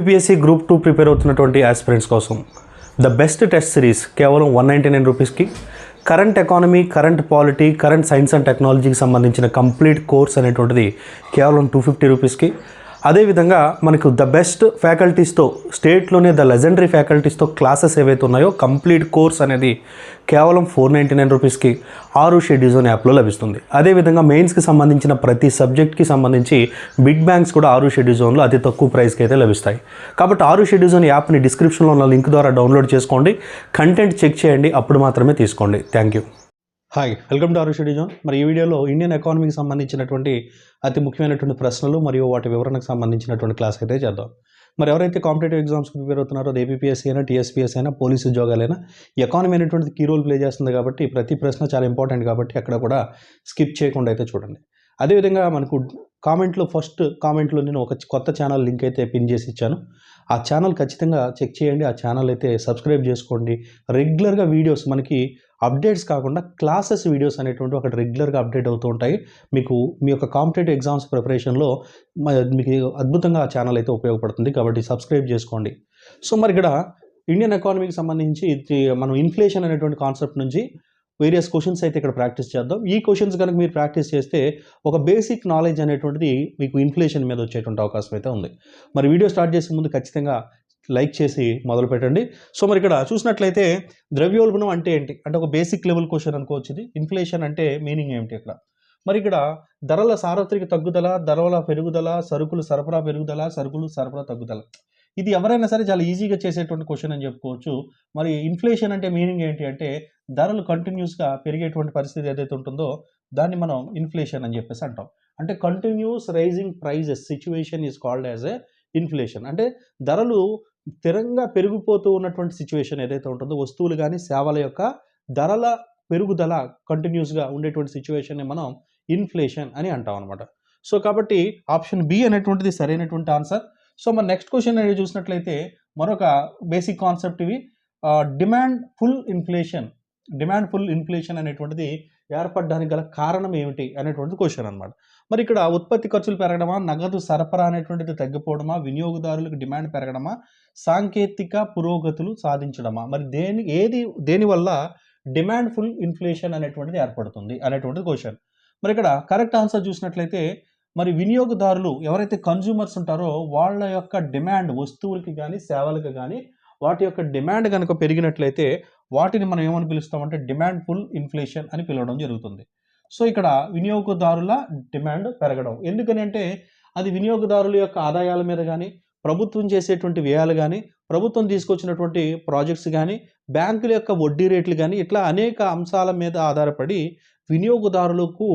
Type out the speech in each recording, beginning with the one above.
UPSC group two prepare అవుతున్నటువంటి aspirants కోసం. The best test series కేవలం వన్ నైంటీ నైన్ రూపీస్కి current economy current polity current science and టెక్నాలజీకి సంబంధించిన complete course అనేటువంటిది కేవలం టూ ఫిఫ్టీ రూపీస్కి అదేవిధంగా మనకు ద బెస్ట్ ఫ్యాకల్టీస్తో స్టేట్లోనే ద లెజెండరీ ఫ్యాకల్టీస్తో క్లాసెస్ ఏవైతే ఉన్నాయో కంప్లీట్ కోర్స్ అనేది కేవలం ఫోర్ నైంటీ నైన్ రూపీస్కి ఆరు షెడ్యూల్స్ అనే యాప్లో లభిస్తుంది. అదేవిధంగా మెయిన్స్కి సంబంధించిన ప్రతి సబ్జెక్ట్కి సంబంధించి బిగ్ బ్యాంక్స్ కూడా ఆరు షెడ్యూల్ జోన్లో అతి తక్కువ ప్రైస్కి అయితే లభిస్తాయి. కాబట్టి ఆరు షెడ్యూల్ జోన్ యాప్ని డిస్క్రిప్షన్లో ఉన్న లింక్ ద్వారా డౌన్లోడ్ చేసుకోండి. కంటెంట్ చెక్ చేయండి. అప్పుడు మాత్రమే తీసుకోండి. Thank you hi welcome to ఆరు షెడ్యూల్ మరి ఈ వీడియోలో ఇండియన్ ఎకానమీకి సంబంధించినటువంటి అతి ముఖ్యమైనటువంటి ప్రశ్నలు మరియు వాటి వివరణకు సంబంధించినటువంటి క్లాస్ అయితే చేద్దాం. మరి ఎవరైతే కాంపిటేటివ్ ఎగ్జామ్స్కి ప్రిపేర్ అవుతున్నారో అది ఏపీఎస్సీ అయినా టీఎస్పీఎస్ అయినా పోలీస్ ఉద్యోగాలైనా ఎకానమీ అనేటువంటి కీ రోల్ ప్లే చేస్తుంది కాబట్టి ప్రతి ప్రశ్న చాలా ఇంపార్టెంట్ కాబట్టి అక్కడ కూడా స్కిప్ చేయకుండా అయితే చూడండి. అదేవిధంగా మనకు కామెంట్లో ఫస్ట్ కామెంట్లో నేను ఒక కొత్త ఛానల్ లింక్ అయితే పిన్ చేసి ఇచ్చాను. ఆ ఛానల్ ఖచ్చితంగా చెక్ చేయండి. ఆ ఛానల్ అయితే సబ్స్క్రైబ్ చేసుకోండి. రెగ్యులర్గా వీడియోస్ మనకి అప్డేట్స్ కాకుండా క్లాసెస్ వీడియోస్ అనేటువంటి ఒకటి రెగ్యులర్గా అప్డేట్ అవుతూ ఉంటాయి. మీకు మీ యొక్క కాంపిటేటివ్ ఎగ్జామ్స్ ప్రిపరేషన్లో మీకు అద్భుతంగా ఆ ఛానల్ అయితే ఉపయోగపడుతుంది కాబట్టి సబ్స్క్రైబ్ చేసుకోండి. సో మరి ఇక్కడ ఇండియన్ ఎకానమీకి సంబంధించి మనం ఇన్ఫ్లేషన్ అనేటువంటి కాన్సెప్ట్ నుంచి వేరియస్ క్వశ్చన్స్ అయితే ఇక్కడ ప్రాక్టీస్ చేద్దాం. ఈ క్వశ్చన్స్ కనుక మీరు ప్రాక్టీస్ చేస్తే ఒక బేసిక్ నాలెడ్జ్ అనేటువంటిది మీకు ఇన్ఫ్లేషన్ మీద వచ్చేటువంటి అవకాశం అయితే ఉంది. మరి వీడియో స్టార్ట్ చేసే ముందు ఖచ్చితంగా లైక్ చేసి మొదలు పెట్టండి. సో మరి ఇక్కడ చూసినట్లయితే ద్రవ్యోల్బణం అంటే ఏంటి? అంటే ఒక బేసిక్ లెవెల్ క్వశ్చన్ అనుకోవచ్చు ఇది ఇన్ఫ్లేషన్ అంటే మీనింగ్ ఏమిటి ఇక్కడ? మరి ఇక్కడ ధరల సార్వత్రిక తగ్గుదల ధరల పెరుగుదల సరుకులు సరఫరా పెరుగుదల సరుకులు సరఫరా తగ్గుదల. ఇది ఎవరైనా సరే చాలా ఈజీగా చేసేటువంటి క్వశ్చన్ అని చెప్పుకోవచ్చు. మరి ఇన్ఫ్లేషన్ అంటే మీనింగ్ ఏంటి అంటే ధరలు కంటిన్యూస్గా పెరిగేటువంటి పరిస్థితి ఏదైతే ఉంటుందో దాన్ని మనం ఇన్ఫ్లేషన్ అని చెప్పేసి అంటాం. అంటే continuous rising prices situation is called as a inflation. అంటే ధరలు స్థిరంగా పెరిగిపోతూ ఉన్నటువంటి సిచ్యువేషన్ ఏదైతే ఉంటుందో వస్తువులు కానీ సేవల యొక్క ధరల పెరుగుదల కంటిన్యూస్గా ఉండేటువంటి సిచ్యువేషన్ని మనం ఇన్ఫ్లేషన్ అని అంటాం అనమాట సో కాబట్టి ఆప్షన్ బి అనేటువంటిది సరైనటువంటి ఆన్సర్ సో మన నెక్స్ట్ క్వశ్చన్ అనేది చూసినట్లయితే మరొక బేసిక్ కాన్సెప్ట్ ఇవి. Demand pull inflation demand pull inflation అనేటువంటిది ఏర్పడడానికి గల కారణం ఏమిటి అనేటువంటిది క్వశ్చన్ అనమాట మరి ఇక్కడ ఉత్పత్తి ఖర్చులు పెరగడమా నగదు సరఫరా అనేటువంటిది తగ్గిపోవడమా వినియోగదారులకు డిమాండ్ పెరగడమా సాంకేతిక పురోగతులు సాధించడమా? మరి దేని ఏది దేనివల్ల డిమాండ్ ఫుల్ ఇన్ఫ్లేషన్ అనేటువంటిది ఏర్పడుతుంది అనేటువంటిది క్వశ్చన్. మరి ఇక్కడ కరెక్ట్ ఆన్సర్ చూసినట్లయితే మరి వినియోగదారులు ఎవరైతే కన్జ్యూమర్స్ ఉంటారో వాళ్ళ యొక్క డిమాండ్ వస్తువులకి కానీ సేవలకు కానీ వాటి యొక్క డిమాండ్ కనుక పెరిగినట్లయితే వాటిని మనం ఏమని పిలుస్తామంటే డిమాండ్ ఫుల్ ఇన్ఫ్లేషన్ అని పిలవడం జరుగుతుంది. సో ఇక్కడ వినియోగదారుల డిమాండ్ పెరగడం. ఎందుకని అంటే అది వినియోగదారుల యొక్క ఆదాయాల మీద కానీ ప్రభుత్వం చేసేటువంటి వ్యయాలు కానీ ప్రభుత్వం తీసుకొచ్చినటువంటి ప్రాజెక్ట్స్ కానీ బ్యాంకుల యొక్క వడ్డీ రేట్లు కానీ ఇట్లా అనేక అంశాల మీద ఆధారపడి వినియోగదారులకు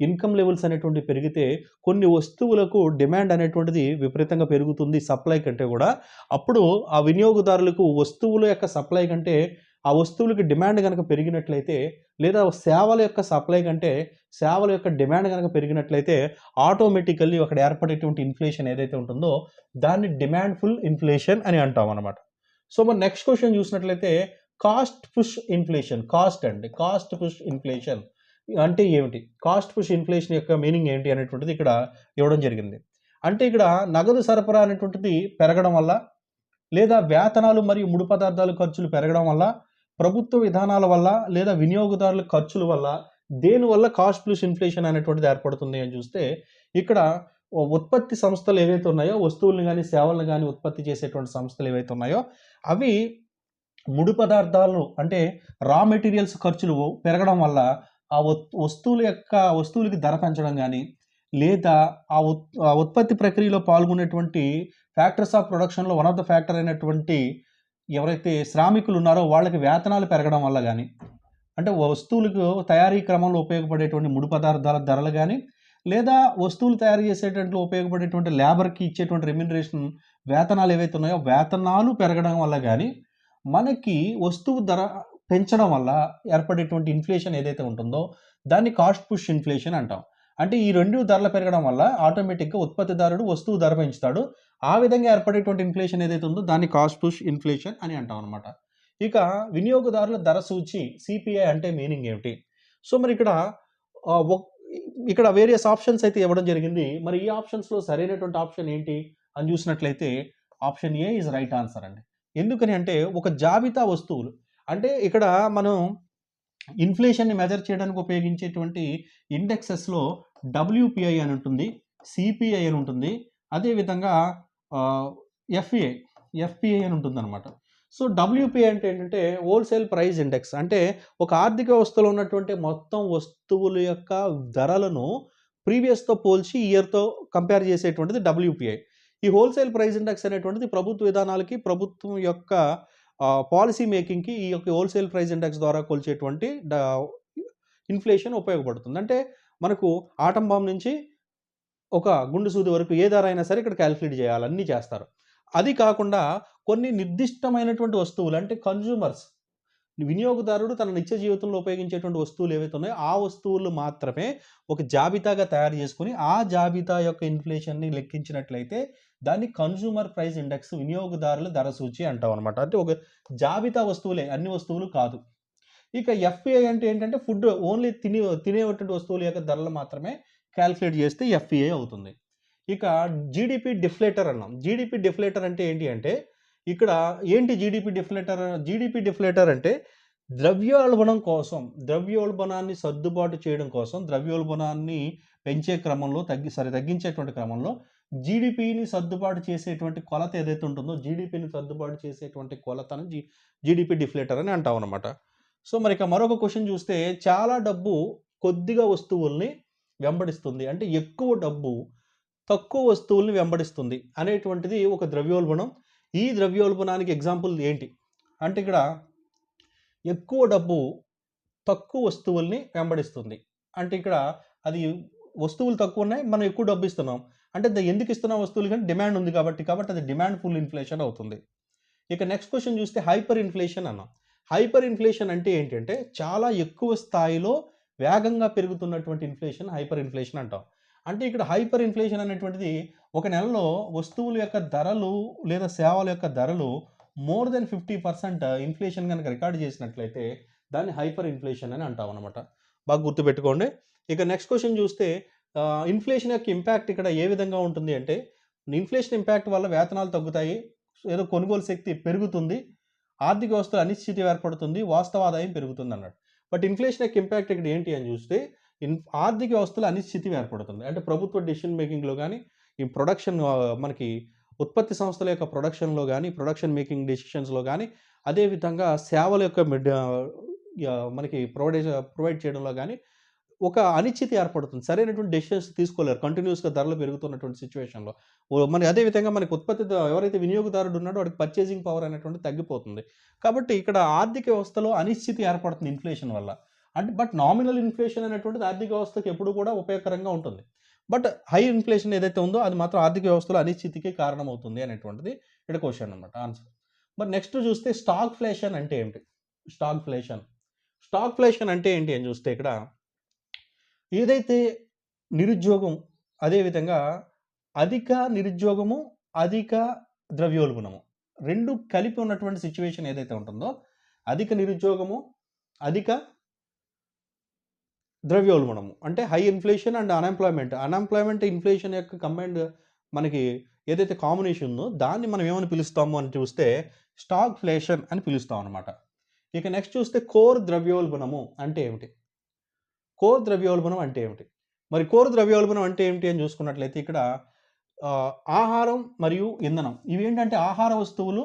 ఇన్కమ్ లెవెల్స్ అనేటువంటి పెరిగితే కొన్ని వస్తువులకు డిమాండ్ అనేటువంటిది విపరీతంగా పెరుగుతుంది సప్లై కంటే కూడా. అప్పుడు ఆ వినియోగదారులకు వస్తువుల యొక్క సప్లై కంటే ఆ వస్తువులకి డిమాండ్ కనుక పెరిగినట్లయితే లేదా సేవల యొక్క సప్లై కంటే సేవల యొక్క డిమాండ్ కనుక పెరిగినట్లయితే ఆటోమేటికల్లీ అక్కడ ఏర్పడేటువంటి ఇన్ఫ్లేషన్ ఏదైతే ఉంటుందో దాన్ని డిమాండ్ ఫుల్ ఇన్ఫ్లేషన్ అని అంటాం అనమాట సో మరి నెక్స్ట్ క్వశ్చన్ చూసినట్లయితే కాస్ట్ పుష్ ఇన్ఫ్లేషన్ కాస్ట్ అండి కాస్ట్ పుష్ ఇన్ఫ్లేషన్ అంటే ఏమిటి? కాస్ట్ పుష్ ఇన్ఫ్లేషన్ యొక్క మీనింగ్ ఏంటి అనేటువంటిది ఇక్కడ ఇవ్వడం జరిగింది. అంటే ఇక్కడ నగదు సరఫరా అనేటువంటిది పెరగడం వల్ల లేదా వేతనాలు మరియు ముడి పదార్థాలు ఖర్చులు పెరగడం వల్ల ప్రభుత్వ విధానాల వల్ల లేదా వినియోగదారుల ఖర్చుల వల్ల దేనివల్ల కాస్ట్ ప్లస్ ఇన్ఫ్లేషన్ అనేటువంటిది ఏర్పడుతుంది అని చూస్తే ఇక్కడ ఉత్పత్తి సంస్థలు ఏవైతే ఉన్నాయో వస్తువులను కానీ సేవలను కానీ ఉత్పత్తి చేసేటువంటి సంస్థలు ఏవైతే ఉన్నాయో అవి ముడి పదార్థాలు అంటే రా మెటీరియల్స్ ఖర్చులు పెరగడం వల్ల ఆ వస్తువుల యొక్క వస్తువులకి ధర పెంచడం కానీ లేదా ఆ ఉత్- ఆ ఉత్పత్తి ప్రక్రియలో పాల్గొనేటువంటి ఫ్యాక్టర్స్ ఆఫ్ ప్రొడక్షన్లో వన్ ఆఫ్ ద ఫ్యాక్టర్ అయినటువంటి ఎవరైతే శ్రామికులు ఉన్నారో వాళ్ళకి వేతనాలు పెరగడం వల్ల కానీ అంటే వస్తువులకు తయారీ క్రమంలో ఉపయోగపడేటువంటి ముడి పదార్థాల ధరలు కానీ లేదా వస్తువులు తయారు చేసేటట్లు ఉపయోగపడేటువంటి లేబర్కి ఇచ్చేటువంటి రెమ్యునరేషన్ వేతనాలు ఏవైతే ఉన్నాయో వేతనాలు పెరగడం వల్ల కానీ మనకి వస్తువు ధర పెంచడం వల్ల ఏర్పడేటువంటి ఇన్ఫ్లేషన్ ఏదైతే ఉంటుందో దాన్ని కాస్ట్ పుష్ ఇన్ఫ్లేషన్ అంటాం. అంటే ఈ రెండు ధరలు పెరగడం వల్ల ఆటోమేటిక్గా ఉత్పత్తిదారుడు వస్తువు ధర పెంచుతాడు. ఆ విధంగా ఏర్పడేటువంటి ఇన్ఫ్లేషన్ ఏదైతే ఉందో దాన్ని కాస్ట్ పుష్ ఇన్ఫ్లేషన్ అని అంటాం అనమాట ఇక వినియోగదారుల ధర సూచి సిపిఐ అంటే మీనింగ్ ఏమిటి? సో మరి ఇక్కడ ఇక్కడ వేరియస్ ఆప్షన్స్ అయితే ఇవ్వడం జరిగింది. మరి ఈ ఆప్షన్స్లో సరైనటువంటి ఆప్షన్ ఏంటి? అని చూసినట్లయితే option A is right answer అండి. ఎందుకని అంటే ఒక జాబితా వస్తువులు అంటే ఇక్కడ మనం ఇన్ఫ్లేషన్ని మెజర్ చేయడానికి ఉపయోగించేటువంటి ఇండెక్సెస్లో డబ్ల్యూపిఐ అని ఉంటుంది సిపిఐ అని ఉంటుంది అదేవిధంగా ఎఫ్పిఐ ఎఫ్పిఐ అని ఉంటుంది అనమాట సో డబ్ల్యూపిఐ అంటే ఏంటంటే హోల్సేల్ ప్రైస్ ఇండెక్స్. అంటే ఒక ఆర్థిక వ్యవస్థలో ఉన్నటువంటి మొత్తం వస్తువుల యొక్క ధరలను ప్రీవియస్తో పోల్చి ఇయర్తో కంపేర్ చేసేటువంటిది డబ్ల్యూపిఐ. ఈ హోల్సేల్ ప్రైస్ ఇండెక్స్ అనేటువంటిది ప్రభుత్వ విధానాలకి ప్రభుత్వం యొక్క పాలసీ మేకింగ్కి ఈ యొక్క హోల్సేల్ ప్రైస్ ఇండెక్స్ ద్వారా కొలిచేటువంటి ఇన్ఫ్లేషన్ ఉపయోగపడుతుంది. అంటే మనకు ఆటం బాంబ్ నుంచి ఒక గుండు సూది వరకు ఏ ధర అయినా సరే ఇక్కడ క్యాలిక్యులేట్ చేయాలి. అన్నీ చేస్తారు. అది కాకుండా కొన్ని నిర్దిష్టమైనటువంటి వస్తువులు అంటే కన్జ్యూమర్స్ వినియోగదారుడు తన నిత్య జీవితంలో ఉపయోగించేటువంటి వస్తువులు ఏవైతే ఉన్నాయో ఆ వస్తువులు మాత్రమే ఒక జాబితాగా తయారు చేసుకుని ఆ జాబితా యొక్క ఇన్ఫ్లేషన్ని లెక్కించినట్లయితే దాన్ని కన్జ్యూమర్ ప్రైస్ ఇండెక్స్ వినియోగదారుల ధర సూచి అంటాం అనమాట అంటే ఒక జాబితా వస్తువులే అన్ని వస్తువులు కాదు. ఇక ఎఫ్పిఐ అంటే ఏంటంటే ఫుడ్ ఓన్లీ తినే తినేటువంటి వస్తువుల యొక్క ధరలు మాత్రమే క్యాల్కులేట్ చేస్తే ఎఫ్పిఐ అవుతుంది. ఇక జీడిపి డిఫ్లేటర్ అన్నాం. జీడిపి డిఫ్లేటర్ అంటే ఏంటి అంటే ఇక్కడ ఏంటి జీడిపి డిఫ్లేటర్ జీడిపి డిఫ్లేటర్ అంటే ద్రవ్యోల్బణం కోసం ద్రవ్యోల్బణాన్ని సర్దుబాటు చేయడం కోసం ద్రవ్యోల్బణాన్ని పెంచే క్రమంలో తగ్గి సరే తగ్గించేటువంటి క్రమంలో జీడిపిని సర్దుబాటు చేసేటువంటి కొలత ఏదైతే ఉంటుందో జీడిపిని సర్దుబాటు చేసేటువంటి కొలతను జీ జీడిపి డిఫ్లేటర్ అని అంటాం అనమాట సో మరి ఇక మరొక క్వశ్చన్ చూస్తే చాలా డబ్బు కొద్దిగా వస్తువుల్ని వెంబడిస్తుంది. అంటే ఎక్కువ డబ్బు తక్కువ వస్తువుల్ని వెంబడిస్తుంది అనేటువంటిది ఒక ద్రవ్యోల్బణం. ఈ ద్రవ్యోల్బణానికి ఎగ్జాంపుల్ ఏంటి? అంటే ఇక్కడ ఎక్కువ డబ్బు తక్కువ వస్తువుల్ని వెంబడిస్తుంది. అంటే ఇక్కడ అది వస్తువులు తక్కువ ఉన్నాయి మనం ఎక్కువ డబ్బు ఇస్తున్నాం. అంటే ద- ఎందుకు ఇస్తున్న వస్తువులు కానీ డిమాండ్ ఉంది కాబట్టి కాబట్టి అది డిమాండ్ ఫుల్ ఇన్ఫ్లేషన్ అవుతుంది. ఇక నెక్స్ట్ క్వశ్చన్ చూస్తే హైపర్ ఇన్ఫ్లేషన్ అన్నాం. హైపర్ ఇన్ఫ్లేషన్ అంటే ఏంటంటే చాలా ఎక్కువ స్థాయిలో వేగంగా పెరుగుతున్నటువంటి ఇన్ఫ్లేషన్ హైపర్ ఇన్ఫ్లేషన్ అంటాం. అంటే ఇక్కడ హైపర్ ఇన్ఫ్లేషన్ అనేటువంటిది ఒక నెలలో వస్తువుల యొక్క ధరలు లేదా సేవల యొక్క ధరలు more than fifty percent inflation కనుక రికార్డ్ చేసినట్లయితే దాన్ని హైపర్ ఇన్ఫ్లేషన్ అని అంటాం అనమాట బాగా గుర్తుపెట్టుకోండి. ఇక నెక్స్ట్ క్వశ్చన్ చూస్తే ఇన్ఫ్లేషన్ యొక్క ఇంపాక్ట్ ఇక్కడ ఏ విధంగా ఉంటుంది అంటే ఇన్ఫ్లేషన్ ఇంపాక్ట్ వల్ల వేతనాలు తగ్గుతాయి ఏదో కొనుగోలు శక్తి పెరుగుతుంది ఆర్థిక వ్యవస్థలో అనిశ్చితి ఏర్పడుతుంది వాస్తవ ఆదాయం పెరుగుతుంది అన్నాడు. బట్ ఇన్ఫ్లేషన్ యొక్క ఇంపాక్ట్ ఇక్కడ ఏంటి అని చూస్తే ఇన్ ఆర్థిక వ్యవస్థలో అనిశ్చితి ఏర్పడుతుంది. అంటే ప్రభుత్వ డెసిషన్ మేకింగ్లో కానీ ఈ ప్రొడక్షన్ మనకి ఉత్పత్తి సంస్థల యొక్క ప్రొడక్షన్లో కానీ ప్రొడక్షన్ మేకింగ్ డెసిషన్స్లో కానీ అదేవిధంగా సేవల యొక్క మిడ్ మనకి ప్రొవైడ్ ప్రొవైడ్ చేయడంలో కానీ ఒక అనిశ్చితి ఏర్పడుతుంది. సరైనటువంటి డెసిషన్స్ తీసుకోలేరు. కంటిన్యూస్గా ధరలు పెరుగుతున్నటువంటి సిచ్యువేషన్లో మరి అదేవిధంగా మనకి ఉత్పత్తి ఎవరైతే వినియోగదారుడు ఉన్నాడో వాడికి పర్చేసింగ్ పవర్ అనేటువంటి తగ్గిపోతుంది. కాబట్టి ఇక్కడ ఆర్థిక వ్యవస్థలో అనిశ్చితి ఏర్పడుతుంది ఇన్ఫ్లేషన్ వల్ల. అంటే బట్ నామినల్ ఇన్ఫ్లేషన్ అనేటువంటిది ఆర్థిక వ్యవస్థకి ఎప్పుడు కూడా ఉపయోగకరంగా ఉంటుంది. బట్ హై ఇన్ఫ్లేషన్ ఏదైతే ఉందో అది మాత్రం ఆర్థిక వ్యవస్థలో అనిశ్చితికి కారణమవుతుంది అనేటువంటిది ఇక్కడ క్వశ్చన్ అనమాట ఆన్సర్ మరి నెక్స్ట్ చూస్తే స్టాక్ ఫ్లేషన్ అంటే ఏంటి? స్టాక్ ఫ్లేషన్ స్టాక్ ఫ్లేషన్ అంటే ఏంటి అని చూస్తే ఇక్కడ ఏదైతే నిరుద్యోగం అదేవిధంగా అధిక నిరుద్యోగము అధిక ద్రవ్యోల్బణము రెండు కలిపి ఉన్నటువంటి సిచ్యువేషన్ ఏదైతే ఉంటుందో అధిక నిరుద్యోగము అధిక ద్రవ్యోల్బణము. అంటే high inflation and unemployment unemployment inflation యొక్క కంబైన్డ్ మనకి ఏదైతే కాంబినేషన్ ఉందో దాన్ని మనం ఏమని పిలుస్తాము అని చూస్తే స్టాక్ ఫ్లేషన్ అని పిలుస్తాం అనమాట ఇక నెక్స్ట్ చూస్తే కోర్ ద్రవ్యోల్బణము అంటే ఏమిటి? కోర్ ద్రవ్యోల్బణం అంటే ఏమిటి? మరి కోర్ ద్రవ్యోల్బణం అంటే ఏమిటి అని చూసుకున్నట్లయితే ఇక్కడ ఆహారం మరియు ఇంధనం. ఇవి ఏంటంటే ఆహార వస్తువులు.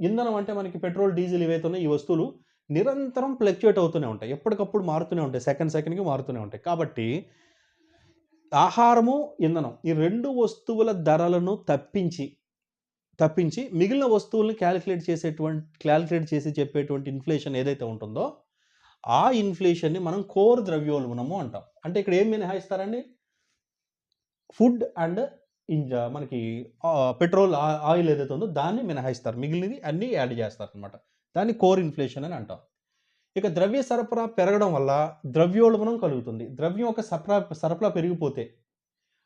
ఇంధనం అంటే మనకి పెట్రోల్ డీజిల్ ఇవైతున్నాయి ఈ వస్తువులు నిరంతరం ఫ్లక్చుయేట్ అవుతూనే ఉంటాయి. ఎప్పటికప్పుడు మారుతూనే ఉంటాయి. సెకండ్ సెకండ్కి మారుతూనే ఉంటాయి. కాబట్టి ఆహారము ఇంధనం ఈ రెండు వస్తువుల ధరలను తప్పించి తప్పించి మిగిలిన వస్తువులను క్యాలిక్యులేట్ చేసేటువంటి క్యాలిక్యులేట్ చేసి చెప్పేటువంటి ఇన్ఫ్లేషన్ ఏదైతే ఉంటుందో ఆ ఇన్ఫ్లేషన్ని మనం కోర్ ద్రవ్యోల్బణము అంటాం. అంటే ఇక్కడ ఏం మినహాయిస్తారండి? ఫుడ్ అండ్ ఇంజ మనకి పెట్రోల్ ఆ- ఆయిల్ ఏదైతే ఉందో దాన్ని మినహాయిస్తారు. మిగిలినది అన్నీ యాడ్ చేస్తారు అనమాట దాన్ని కోర్ ఇన్ఫ్లేషన్ అని అంటాం. ఇక ద్రవ్య సరఫరా పెరగడం వల్ల ద్రవ్యోల్బణం కలుగుతుంది. ద్రవ్యం ఒక సరఫరా సరఫరా పెరిగిపోతే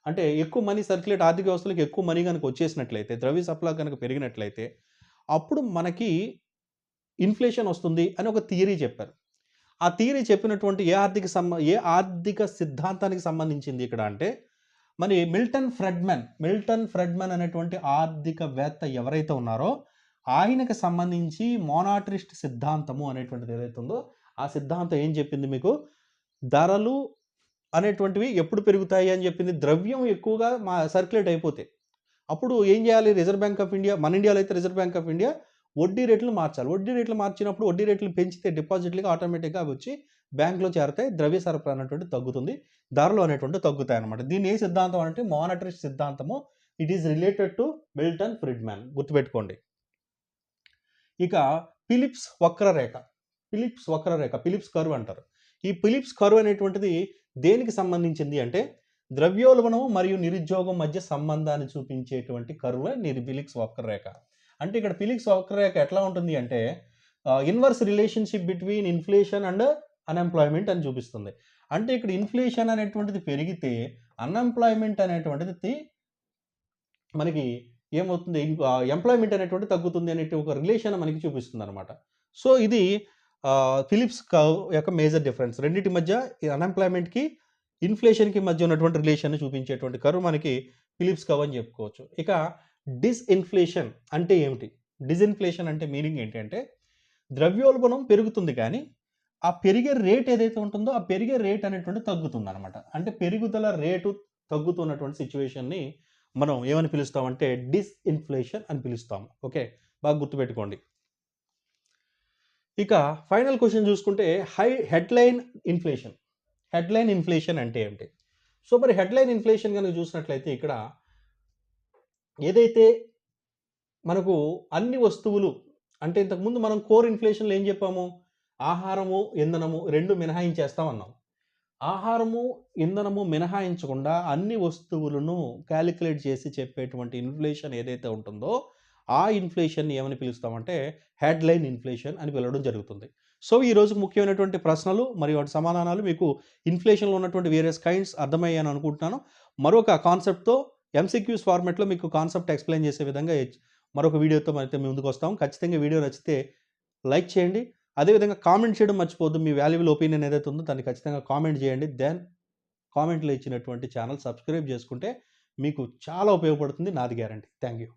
అంటే ఎక్కువ మనీ సర్క్యులేట్ ఆర్థిక వ్యవస్థలకు ఎక్కువ మనీ కనుక వచ్చేసినట్లయితే ద్రవ్య సరఫరా కనుక పెరిగినట్లయితే అప్పుడు మనకి ఇన్ఫ్లేషన్ వస్తుంది అని ఒక థియరీ చెప్పారు. ఆ థియరీ చెప్పినటువంటి ఏ ఆర్థిక సంబ ఏ ఆర్థిక సిద్ధాంతానికి సంబంధించింది ఇక్కడ అంటే మరి మిల్టన్ ఫ్రెడ్మన్ మిల్టన్ ఫ్రెడ్మన్ అనేటువంటి ఆర్థికవేత్త ఎవరైతే ఉన్నారో ఆయనకు సంబంధించి మోనాట్రిస్ట్ సిద్ధాంతము అనేటువంటిది ఏదైతే ఉందో ఆ సిద్ధాంతం ఏం చెప్పింది మీకు? ధరలు అనేటువంటివి ఎప్పుడు పెరుగుతాయి అని చెప్పింది? ద్రవ్యం ఎక్కువగా మా సర్క్యులేట్ అయిపోతే. అప్పుడు ఏం చేయాలి? రిజర్వ్ బ్యాంక్ ఆఫ్ ఇండియా మన ఇండియాలో అయితే రిజర్వ్ బ్యాంక్ ఆఫ్ ఇండియా వడ్డీ రేట్లు మార్చాలి. వడ్డీ రేట్లు మార్చినప్పుడు వడ్డీ రేట్లు పెంచితే డిపాజిట్లుగా ఆటోమేటిక్గా అవి వచ్చి బ్యాంకులో చేరితే ద్రవ్య సరఫరా అనేటువంటి తగ్గుతుంది. ధరలు అనేటువంటి తగ్గుతాయి అనమాట దీని ఏ సిద్ధాంతం అంటే మానిటరీ సిద్ధాంతము. It is related to Milton Friedman గుర్తుపెట్టుకోండి. ఇక ఫిలిప్స్ వక్రరేఖ. ఫిలిప్స్ వక్రరేఖ. ఫిలిప్స్ కర్వ్ అంటారు. ఈ ఫిలిప్స్ కర్వ్ అనేటువంటిది దేనికి సంబంధించింది అంటే ద్రవ్యోల్బణం మరియు నిరుద్యోగం మధ్య సంబంధాన్ని చూపించేటువంటి కర్వ్ పిలిప్స్ ఫిలిప్స్ వక్రరేఖ. అంటే ఇక్కడ ఫిలిప్స్ వక్రరేఖ ఎట్లా ఉంటుంది అంటే inverse relationship between inflation and unemployment అని చూపిస్తుంది. అంటే ఇక్కడ ఇన్ఫ్లేషన్ అనేటువంటిది పెరిగితే అన్ఎంప్లాయ్మెంట్ అనేటువంటిది మనకి ఏమవుతుంది? ఎంప్లాయ్మెంట్ అనేటువంటి తగ్గుతుంది అనే ఒక రిలేషన్ మనకి చూపిస్తుంది అనమాట సో ఇది ఫిలిప్స్ కవ్ యొక్క మేజర్ డిఫరెన్స్ రెండింటి మధ్య అన్ఎంప్లాయ్మెంట్కి ఇన్ఫ్లేషన్కి మధ్య ఉన్నటువంటి రిలేషన్ చూపించేటువంటి కరువు మనకి ఫిలిప్స్ కవ్ అని చెప్పుకోవచ్చు. ఇక డిస్ఇన్ఫ్లేషన్ అంటే ఏమిటి? డిస్ఇన్ఫ్లేషన్ అంటే మీనింగ్ ఏంటి అంటే ద్రవ్యోల్బణం పెరుగుతుంది కానీ ఆ పెరిగే రేట్ ఏదైతే ఉంటుందో ఆ పెరిగే రేట్ అనేటువంటి తగ్గుతుంది అనమాట అంటే పెరుగుదల రేటు తగ్గుతున్నటువంటి సిచ్యువేషన్ని మనం ఏమని పిలుస్తామంటే డిస్ఇన్ఫ్లేషన్ అని పిలుస్తాం. ఓకే? బాగా గుర్తుపెట్టుకోండి. ఇక ఫైనల్ క్వశ్చన్ చూసుకుంటే high headline inflation. Headline inflation అంటే ఏమిటి? సో మరి హెడ్లైన్ ఇన్ఫ్లేషన్ కనుక చూసినట్లయితే ఇక్కడ ఏదైతే మనకు అన్ని వస్తువులు అంటే ఇంతకుముందు మనం కోర్ ఇన్ఫ్లేషన్లో ఏం చెప్పాము? ఆహారము ఇంధనము రెండు మినహాయించేస్తాం అన్నాం ఆహారము ఇంధనము మినహాయించకుండా అన్ని వస్తువులను క్యాలిక్యులేట్ చేసి చెప్పేటువంటి ఇన్ఫ్లేషన్ ఏదైతే ఉంటుందో ఆ ఇన్ఫ్లేషన్ ఏమని పిలుస్తామంటే హెడ్లైన్ ఇన్ఫ్లేషన్ అని పిలవడం జరుగుతుంది. సో ఈ రోజు ముఖ్యమైనటువంటి ప్రశ్నలు మరియు వాటి సమాధానాలు మీకు ఇన్ఫ్లేషన్లో ఉన్నటువంటి వేరియస్ కైండ్స్ అర్థమయ్యాను అనుకుంటున్నాను. మరొక కాన్సెప్ట్తో ఎంసీక్యూస్ ఫార్మెట్లో మీకు కాన్సెప్ట్ ఎక్స్ప్లెయిన్ చేసే విధంగా మరొక వీడియోతో అయితే మీ ముందుకు వస్తాం. ఖచ్చితంగా వీడియో నచ్చితే లైక్ చేయండి. అదేవిధంగా కామెంట్ చేయడం మర్చిపోద్దు మీ వాల్యుబుల్ ఒపీనియన్ ఏదైతే ఉందో దాన్ని ఖచ్చితంగా కామెంట్ చేయండి. దెన్ కామెంట్లో ఇచ్చినటువంటి ఛానల్ సబ్స్క్రైబ్ చేసుకుంటే మీకు చాలా ఉపయోగపడుతుంది. నాది గ్యారంటీ. Thank you